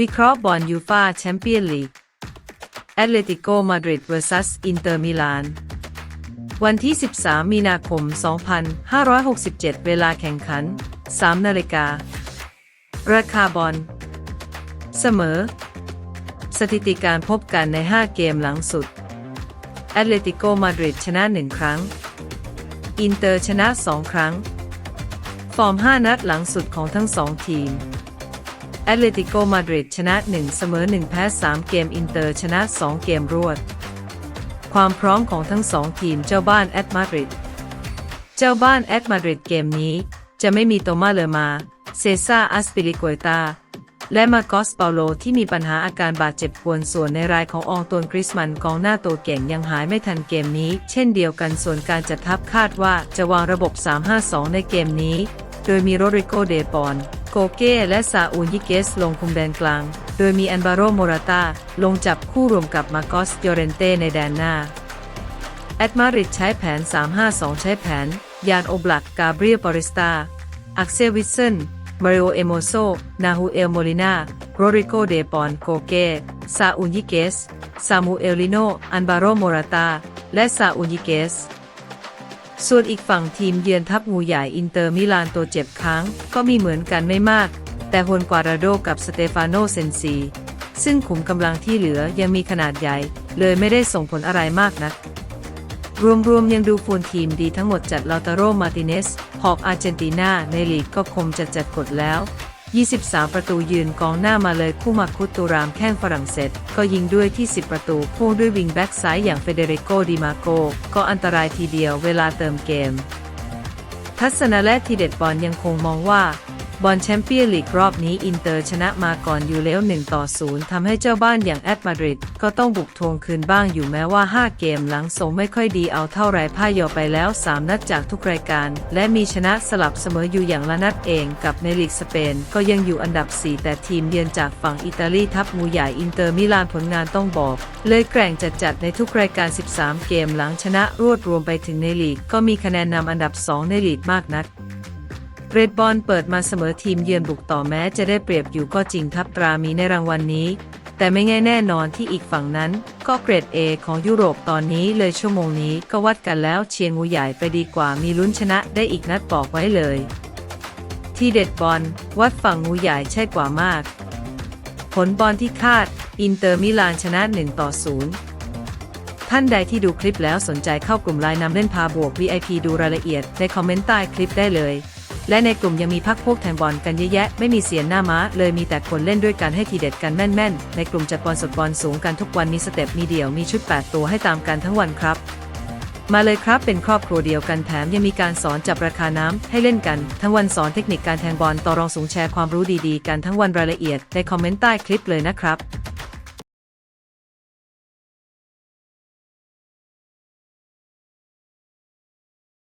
วิเคราะห์บอลยูฟาแชมเปี้ยนลีกแอตเลติโกมาดริด vs อินเตอร์มิลาน วันที่ 13 มีนาคม 2567 เวลาแข่งขัน 3 นาฬิกา ราคาบอล เสมอ สถิติการพบกันใน 5 เกมหลังสุด แอตเลติโกมาดริดชนะ 1 ครั้ง อินเตอร์ชนะ 2 ครั้ง ฟอร์ม 5 นัดหลังสุดของทั้ง 2 ทีม แอตเลติโกมาดริดชนะ 1 เสมอ 1 แพ้ 3 เกมอินเตอร์ชนะ 2 เกมรวด ความพร้อมของทั้ง2ทีมเจ้าบ้านแอตมาดริด เจ้าบ้านแอตมาดริดเกมนี้ จะไม่มีโตมาเลมา เซซ่าอัสปิลิโกตา และมาโกสเปาโลที่มีปัญหาอาการบาดเจ็บควรส่วนในรายขององตวนกริสมันกองหน้าตัวเก่งยังหายไม่ทันเกมนี้ เช่นเดียวกันส่วนการจัดทัพคาดว่าจะวางระบบ 3-5-2 ในเกมนี้ โดยมีโรดริโกเดปอน โกเก้และซาอูนยิเกสลงคุมแดนกลาง โดยมีอันบาโรโมราตาลงจับคู่รวมกับมาโกสยอเรนเต้ในแดนหน้า แอตมาริดใช้แผน 3-5-2 ใช้แผน ยานโอบลักกาเบรียลปอริสตา อักเซวิสเซนมาริโอเอโมโซ นาฮูเอลโมลินาโรริโกเดปอนโกเกซาอุนยิเกส ซามูเอลลิโน อันบาโรโมราตา และซาอุนยิเกส ส่วนอีกฝั่งทีมเยือนทัพงูใหญ่อินเตอร์มิลานตัวเจ็บค้างก็มีเหมือนกันไม่มาก แต่ฮวนกวาราโดกับสเตฟานโนเซนซี ซึ่งขุมกำลังที่เหลือยังมีขนาดใหญ่ เลยไม่ได้ส่งผลอะไรมากนัก รวมๆยังดูฟูลทีมดีทั้งหมดจัดลาตาโรมาติเนสหอกอาร์เจนตินาในลีกก็คงจะจัดกดแล้ว 23 ประตูยืนกองหน้ามาเลยคู่มาคุตตูรามแข้งฝรั่งเศส ก็ยิงด้วยที่ 10 ประตูพ่วงด้วยวิงแบ็กซ้ายอย่างเฟเดริโกดิมาโก ก็อันตรายทีเดียวเวลาเติมเกม ทัศนะและทีเด็ดบอลยังคงมองว่า บอลแชมเปี้ยนลีกรอบนี้อินเตอร์ชนะมาก่อนอยู่แล้ว1ต่อ0ทำให้เจ้าบ้านอย่างแอตมาดริดก็ต้องบุกทวงคืนบ้างอยู่แม้ว่า 5 เกมหลังส่งไม่ค่อยดีเอาเท่าไรพ่ายยอไปแล้ว 3 นัดจากทุกรายการ และมีชนะสลับเสมออยู่อย่างละนัดเองกับในลีกสเปน ก็ยังอยู่อันดับ 4 แต่ทีมเยือนจากฝั่งอิตาลีทัพมูใหญ่อินเตอร์มิลานผลงานต้องบอก เลยแกร่งจัดๆในทุกรายการ 13 เกมหลังชนะรวดรวมไปถึงในลีกก็มีคะแนนนำอันดับ 2 ในลีกมากนัก เรดบอลเปิดมาเสมอทีมเยือนบุกต่อแม้จะได้เปรียบอยู่ก็จริงทับตรามีในรางวัลนนี้ แต่ไม่ง่ายแน่นอนที่อีกฝั่งนั้น ก็เกรด A ของยุโรปตอนนี้เลยชั่วโมงนี้ก็วัดกันแล้วเชียร์งูใหญ่ไปดีกว่ามีลุ้นชนะได้อีกนัดบอกไว้เลย ที่เด็ดบอลวัดฝั่งงูใหญ่ใช่กว่ามาก ผลบอลที่คาด อินเตอร์มิลานชนะ1ต่อ0ท่านใดที่ดูคลิปแล้วสนใจเข้ากลุ่มไลน์นำเล่นพาบวก VIP ดูรายละเอียดในคอมเมนต์ใต้คลิปได้เลย และในกลุ่มยังมีพักพวกแทงบอลกันเยอะแยะ ไม่มีเสียนหน้าม้า เลยมีแต่คนเล่นด้วยกันให้ทีเด็ดกันแม่นๆ ในกลุ่มจัดบอลสดบอลสูงกันทุกวันมีสเต็ปมีเดี่ยวมีชุด 8 ตัวให้ตามกันทั้งวันครับ มาเลยครับเป็นครอบครัวเดียวกันแถมยังมีการสอนจับราคาน้ำให้เล่นกัน ทั้งวันสอนเทคนิคการแทงบอลต่อรองสูงแชร์ความรู้ดีๆ กันทั้งวันรายละเอียดในคอมเมนต์ใต้คลิปเลยนะครับ